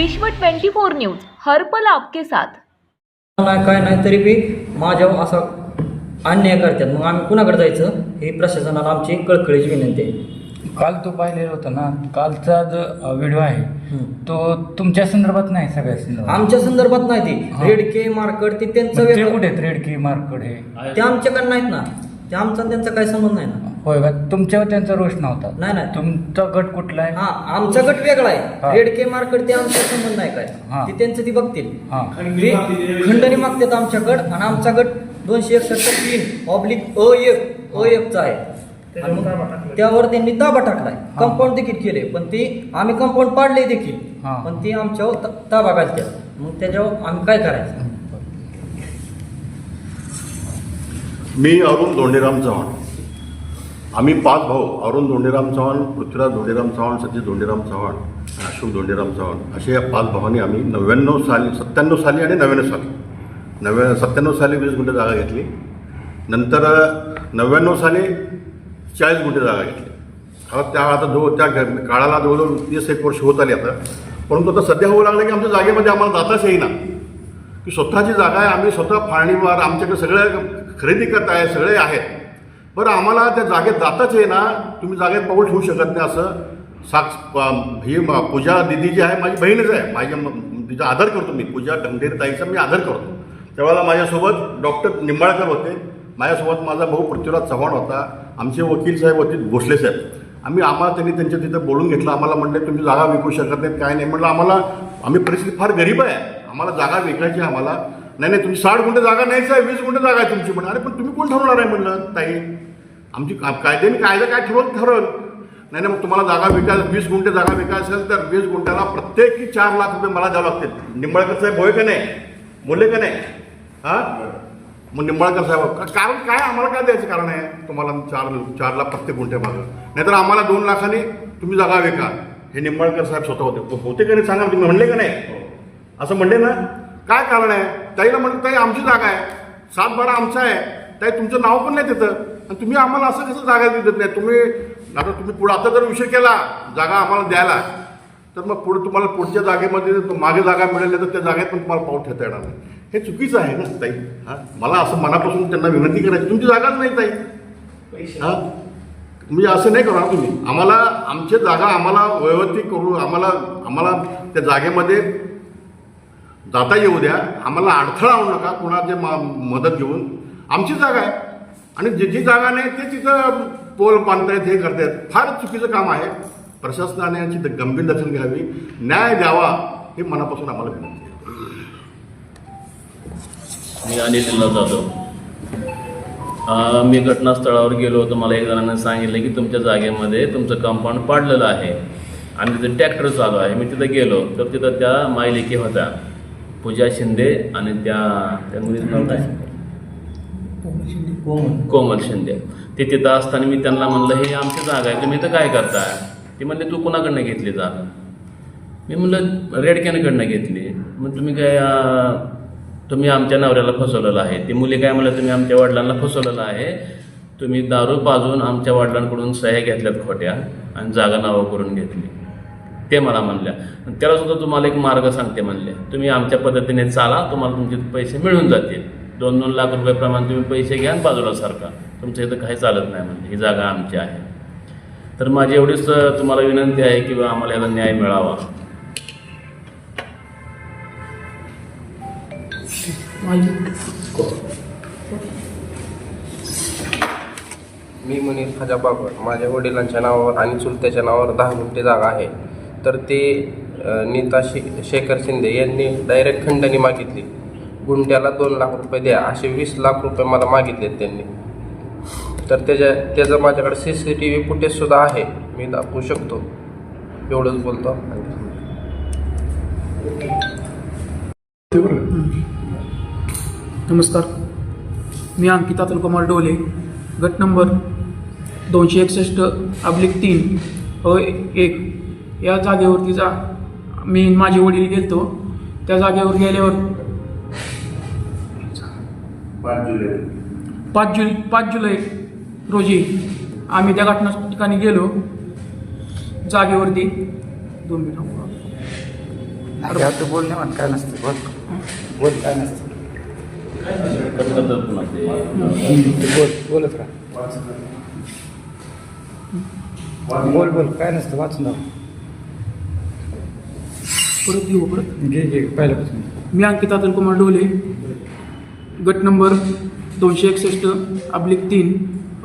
विश्व 24 न्यूज हर्पल आपके साथ. नाही काय नाही तरी बी माझ्यावर असा अन्याय करतात. मग आम्ही कुणाकडे जायचं? ही प्रशासनाला आमची कळकळीची विनंती आहे. काल तो पाहिलेला होता ना कालचा जो व्हिडिओ आहे. तो तुमच्या संदर्भात नाही सगळ्या संदर्भात? आमच्या संदर्भात नाही ती. हा. रेडके मार्कड ते त्यांचं मग ते वेगळं. कुठे आहेत रेडकी मार्कड हे? ते आमच्याकडे नाहीत ना. ते आमचा आणि त्यांचा काही संबंध नाही ना. होय का तुमच्यावर त्यांचा रोष नव्हता. नाही नाही. तुमचा गट कुठला आहे? हा आमचा गट वेगळा हा. आहे रेडके मार्कड ते आमचा संबंध नाही काय? हा. ते त्यांचं ती बघतील. हा. ते खंडणी मागतात आमच्याकडं आणि आमचा गट दोनशे एकसष्ट तीन ऑब्लिक अ एक अ एकचा आहे. आणि मग त्यावर त्यांनी ताबा टाकलाय. कंपाऊंड देखील केले पण ते आम्ही कंपाऊंड पाडले देखील. हा. पण ते आमच्यावर ता- ताबा घालतात मग त्याच्यावर आम्ही काय करायचं? मी अरुण धोंडेराम चव्हाण. आम्ही पाच भाऊ अरुण धोंडेराम चव्हाण पृथ्वीराज धोंडेराम चव्हाण सतीश धोंडेराम चव्हाण अशोक धोंडेराम चव्हाण. असे या पाच भावांनी आम्ही नव्याण्णव साली सत्त्याण्णव साली आणि नव्याण्णव साली नव्या सत्त्याण्णव साली वीस गुंठे जागा घेतली. नंतर नव्याण्णव साली चाळीस गुंठे जागा घेतली. आता त्या आता जो त्या काळाला जवळजवळ तीस एक वर्ष होत आली आता. परंतु आता सध्या होऊ लागलं की आमच्या जागेमध्ये आम्हाला जाताच येईना. की स्वतःची जागा आहे आम्ही स्वतः फाळणीवर आमच्याकडे सगळं खरेदी करत आहे सगळे आहेत. बरं आम्हाला त्या जागेत जाताच ना तुम्ही जागेत पाऊल ठेवू शकत नाही असं. साक्ष ही पूजा दिदी जी आहे माझी बहीणच आहे. माझ्या तिचा आदर करतो मी. पूजा ढंगेर ताईचा मी आदर करतो. त्यावेळेला माझ्यासोबत डॉक्टर निंबाळकर होते. माझ्यासोबत माझा भाऊ पृथ्वीराज चव्हाण होता. आमचे वकील साहेब होते भोसले साहेब. आम्ही आम्हाला त्यांनी त्यांच्या तिथं बोलून घेतलं. आम्हाला म्हणले तुम्ही जागा विकू शकत नाहीत काय नाही. म्हणलं आम्हाला आम्ही परिस्थिती फार गरीब आहे. आम्हाला जागा विकायची आहे आम्हाला. नाही नाही तुम्ही साठ गुंठे जागा नाहीच आहे वीस गुंठे जागा आहे तुमची पण अरे पण तुम्ही कोण ठरवणार आहे म्हणलं ताई? आमची कायद्याने कायदा काय ठरवलं ठरवलं नाही नाही मग तुम्हाला जागा विकायला वीस गुंठे जागा विकायची असेल तर वीस गुंठ्याला प्रत्येकी चार लाख रुपये मला द्यावे लागतील. निंबाळकर साहेब होय का नाही? बोलले का नाही? हां? मग निंबाळकर साहेब कारण काय? आम्हाला काय द्यायचं कारण आहे? तुम्हाला चार चारला प्रत्येक गुंठे मागं. नाहीतर आम्हाला दोन लाखाने तुम्ही जागा विका. हे निंबाळकर साहेब स्वतः होते. होते का नाही? सांगा तुम्ही म्हणले का नाही? असं म्हणले ना? काय कारण आहे? ताईला म्हणलं ताई आमची जागा आहे. सात बारा आमचा आहे. ताई तुमचं नाव पण नाही तिथं. आणि तुम्ही आम्हाला असं कसं जागा देत नाही? तुम्ही आता तुम्ही पुढे आता जर विषय केला जागा आम्हाला द्यायला तर मग पुढे तुम्हाला पुढच्या जागेमध्ये मागे जागा मिळाली तर त्या जागेत पण तुम्हाला पाऊल ठेवता येणार नाही. हे चुकीचं आहे ना ताई? हां? मला असं मनापासून त्यांना विनंती करायची. तुमची जागाच नाही ताई. हां? म्हणजे असं नाही करणार तुम्ही. आम्हाला आमची जागा आम्हाला व्यवस्थित करू आम्हाला आम्हाला त्या जागेमध्ये जाता येऊ द्या. आम्हाला अडथळा आणू नका. कुणाचे मा मदत घेऊन. आमची जागा आहे. आणि जी जी जागा नाही ते तिथं पोल बांधतायत हे करतायत. फार चुकीचं काम आहे. प्रशासनाने याची गंभीर दखल घ्यावी. न्याय द्यावा हे मनापासून आम्हाला विनंती मी अनिल जाधव. मी घटनास्थळावर गेलो होतो. मला एक जणांना सांगितलं की तुमच्या जागेमध्ये तुमचं कंपाऊंड पाडलेलं आहे. आणि तिथं ट्रॅक्टर चालू आहे. मी तिथं गेलो तर तिथं त्या मायलेकी होत्या. पूजा शिंदे आणि त्या त्या मुलीचं नाव काय? कोमल शिंदे. ते तिथं असताना मी त्यांना म्हणलं हे आमची जागा आहे. तुम्ही इथं काय करताय ते म्हणले तू कुणाकडनं घेतली जागा? मी म्हणलं रेडकॅनकडनं घेतली. मग तुम्ही काय तुम्ही आमच्या नवऱ्याला फसवलेलं आहे. ती मुली काय म्हणलं तुम्ही आमच्या वडिलांना फसवलेलं आहे. तुम्ही दारू पाजून आमच्या वडिलांकडून सह्या घेतल्यात खोट्या आणि जागा नावं करून घेतली. ते मला म्हणल्या. त्याला सुद्धा तुम्हाला एक मार्ग सांगते म्हणले तुम्ही आमच्या पद्धतीने चाला तुम्हाला तुमचे पैसे मिळून जातील. दोन दोन लाख रुपयाप्रमाणे तुम्ही पैसे घ्या आणि बाजूला सारखा तुमच्या इथं काही चालत नाही म्हणले. ही जागा आमची आहे. तर माझी एवढीच तुम्हाला विनंती आहे की बा आम्हाला याला न्याय मिळावा. मी मुनीर खाजा बागवड माझ्या वडिलांच्या नावावर आणि चुलत्याच्या नावावर दहा गुंठे जागा आहे. तर ते नेता नीता शे शेखर शिंदे यांनी डायरेक्ट खंडणी मागितली. गुंड्याला दोन लाख रुपये द्या असे वीस लाख रुपये मला मागितलेत त्यांनी. तर त्याच्या त्याचं माझ्याकडे सी सी टी व्ही फुटेजसुद्धा आहे. मी दाखवू शकतो. एवढंच बोलतो. नमस्कार. मी अंकिता अतुलकुमार डोले गट नंबर दोनशे एकसष्ट अब्लिक तीन अ एक. या जागेवरती जा. मी माझे वडील गेलतो. त्या जागेवर गेल्यावर पाच जुलै. पाच जुलै रोजी आम्ही त्या घटना ठिकाणी गेलो. जागेवरती दोन मिनिट बोलणे म्हण काय नसतं बोल. बोल काय नसतं. बोल बोलत राहा. बोल बोल काय नसतं वाचून परत घेऊ परत घे घे पहिल्यापासून. मी अंकित अतुल कुमार डोले. गट नंबर दोनशे एकसष्ट अब्लिक तीन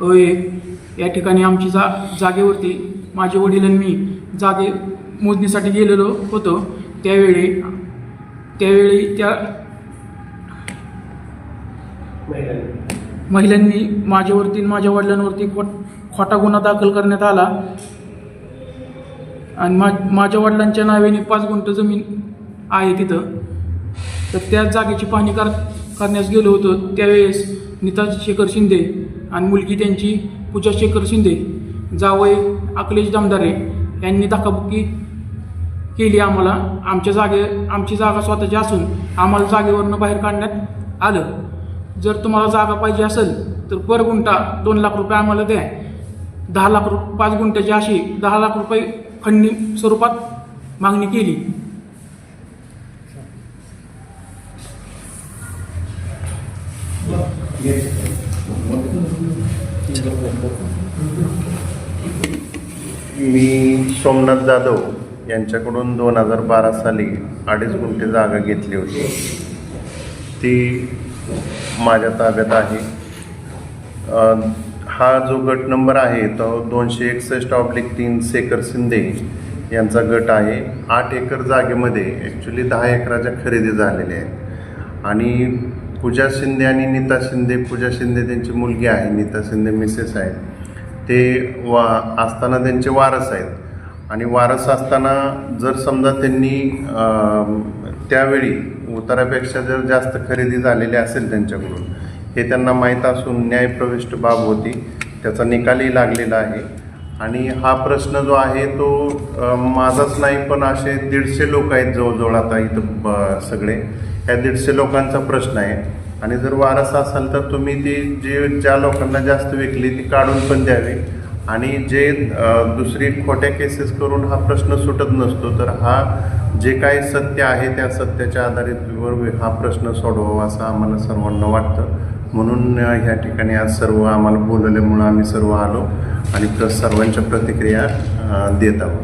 अ एक. या ठिकाणी आमची जा जागेवरती माझे वडील आणि मी जागे मोजणीसाठी गेलेलो होतो. त्यावेळी त्यावेळी त्या महिलांनी. माझ्यावरती माझ्या वडिलांवरती खोट खोटा गुन्हा दाखल करण्यात आला. आणि मा माझ्या वडिलांच्या नावेने पाच गुंठ जमीन आहे तिथं. तर त्या जागेची पाहणी कर करण्यास गेलो होतो. त्यावेळेस नीता शेखर शिंदे आणि मुलगी त्यांची पूजा शेखर शिंदे जावई अखिलेश दमदारे यांनी धक्काबुक्की केली आम्हाला. आमच्या जागे आमची जागा स्वतःची असून आम्हाला जागेवरनं बाहेर काढण्यात आलं. जर तुम्हाला जागा पाहिजे असेल तर पर गुंठा दोन लाख रुपये आम्हाला द्या. दहा लाख रु पाच गुंठ्याची अशी दहा लाख रुपये खंडणी स्वरूपात मागणी केली. मी सोमनाथ जाधव यांच्याकडून दोन हजार बारा साली अडीच गुंठे जागा घेतली होती. ती माझ्या ताब्यात आहे. हा जो गट नंबर आहे तो दोनशे एकसष्ट ऑब्लिक तीन सेकर शिंदे यांचा गट आहे. आठ एकर जागेमध्ये ॲक्च्युली दहा एकराच्या खरेदी झालेल्या आहेत. आणि पूजा शिंदे आणि नीता शिंदे पूजा शिंदे त्यांची मुलगी आहे नीता शिंदे मिसेस आहेत. ते वा असताना त्यांचे वारस आहेत. आणि वारस असताना जर समजा त्यांनी त्यावेळी उतारापेक्षा जर जास्त खरेदी झालेली असेल त्यांच्याकडून हे त्यांना माहीत असून न्यायप्रविष्ट बाब होती. त्याचा निकालही लागलेला आहे. आणि हा प्रश्न जो आहे तो माझाच नाही पण असे दीडशे लोक आहेत जवळजवळ आता इथं ब- सगळे. या दीडशे लोकांचा प्रश्न आहे. आणि जर वारसा असाल तर तुम्ही ती जे ज्या लोकांना जास्त विकली ती काढून पण द्यावी. आणि जे दुसरी खोट्या केसेस करून हा प्रश्न सुटत नसतो तर हा जे काही सत्य आहे त्या सत्याच्या आधारित हा प्रश्न सोडवावा असं आम्हाला सर्वांना वाटतं. म्हणून ह्या ठिकाणी आज सर्व आम्हाला बोलवल्यामुळं आम्ही सर्व आलो आणि प्र सर्वांच्या प्रतिक्रिया देत आहोत.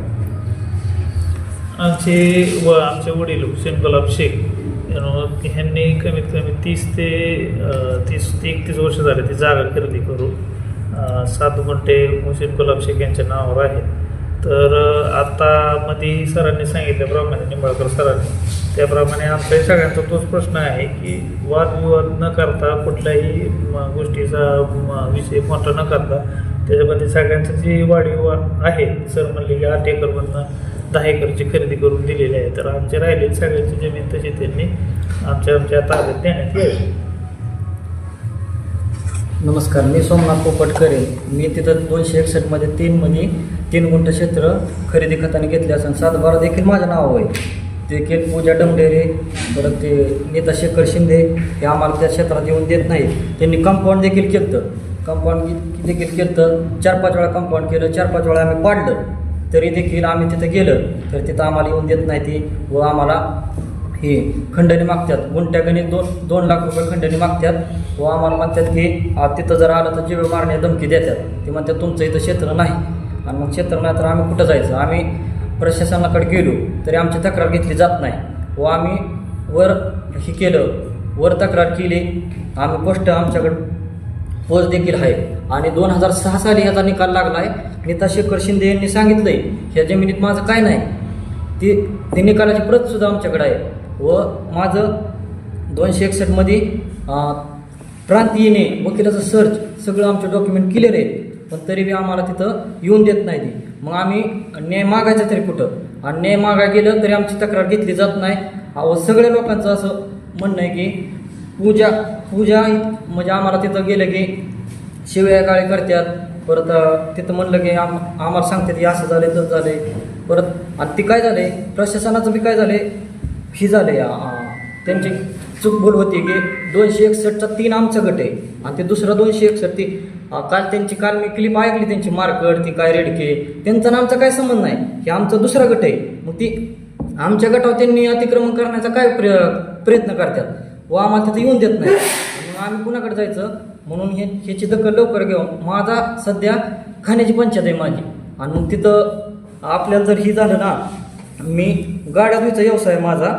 आमचे व आमचे वडील हुसेन गुलाब शेख ह्यांनी कमीत कमी तीस ते तीस ते एकतीस वर्ष झाले ती जागा खरेदी करू सात गुंठे हुसेन गुलाब शेख यांच्या नावावर आहेत. तर अ, आता मध्ये सरांनी सांगितल्याप्रमाणे निंबाळकर सरांनी. त्याप्रमाणे आमच्या सगळ्यांचा तोच प्रश्न आहे की वादविवाद न करता कुठल्याही म, गोष्टीचा म, विषय मोठा न करता त्याच्यामध्ये सगळ्यांचं जी वाढीव आहे सर म्हणले की आठ एकरमधनं दहा एकरची खरेदी करून दिलेली आहे. तर आमचे राहिलेली सगळ्यांची जमीन तशी त्यांनी आमच्या आमच्या ताब्यात देण्यात यावी नमस्कार मी सोमनाथ पोपटकरे. मी तिथं दोनशे एकसष्टमध्ये तीनमध्ये तीन गुंठ क्षेत्र खरेदी खताने घेतले असून सातबारा देखील माझं नाव आहे. देखील पूजा डमडेरे परत ते नेता शेखर शिंदे हे आम्हाला त्या क्षेत्रात येऊन देत नाही त्यांनी कंपाऊंड देखील केलं कंपाऊंड देखील केलं चार पाच वेळा कंपाऊंड केलं चार पाच वेळा आम्ही पाडलं. तरी देखील आम्ही तिथं गेलं तर तिथं आम्हाला येऊन देत नाही ती व आम्हाला हे खंडणी मागतात. गुंट्यागणित दोन दोन लाख रुपये खंडणी मागतात व आम्हाला म्हणतात की तिथं जर आलं तर जीवे मारण्या धमकी देतात. ते म्हणतात तुमचं इथं क्षेत्र नाही. आणि मग क्षेत्र नाही तर आम्ही कुठं जायचं? आम्ही प्रशासनाकडे गेलो तरी आमची तक्रार घेतली जात नाही. व आम्ही वर हे केलं. वर तक्रार केली. आम्ही पोस्ट आमच्याकडं पोच देखील आहे. आणि दोन हजार सहा साली ह्याचा निकाल लागला आहे नीता शेखर शिंदे यांनी सांगितलं आहे ह्या जमिनीत माझं काय नाही. ती ती निकालाची प्रतसुद्धा आमच्याकडे आहे. व माझं दोनशे एकसष्टमध्ये प्रांतीयने वकिलाचं सर्च सगळं आमचे डॉक्युमेंट क्लिअर आहे. पण तरी बी आम्हाला तिथं येऊन देत नाही ती. मग आम्ही न्याय मागायचा तरी कुठं? आणि न्याय मागाय गेलं तरी आमची तक्रार घेतली जात नाही. अहो सगळ्या लोकांचं असं म्हणणं आहे की पूजा पूजा म्हणजे आम्हाला तिथं गेलं की शिवया गाळे करतात परत तिथं म्हणलं की आम आम्हाला सांगतात की असं झालं तसं झालंय. परत आणि ती काय झाले प्रशासनाचं बी काय झाले ही झाले त्यांची चूक भूल होती की दोनशे एकसष्टचा तीन आमचा गट आहे. आणि ते दुसरं दोनशे एकसष्ट ती काल त्यांची काल मी क्लिप ऐकली त्यांची मार्कड ती काय रेडके त्यांचा ना आमचा काय संबंध नाही? हे आमचा दुसरा गट आहे. मग ती आमच्या गटावर त्यांनी अतिक्रमण करण्याचा काय प्र प्रयत्न करतात? व आम्हाला तिथं येऊन देत नाही. मग आम्ही कुणाकडे जायचं? म्हणून हे ह्याची दखल लवकर घेऊन. माझा सध्या खाण्याची पंचायत आहे माझी. आणि मग तिथं आपल्याला जर ही झालं ना मी गाड्या धुयचा व्यवसाय आहे माझा.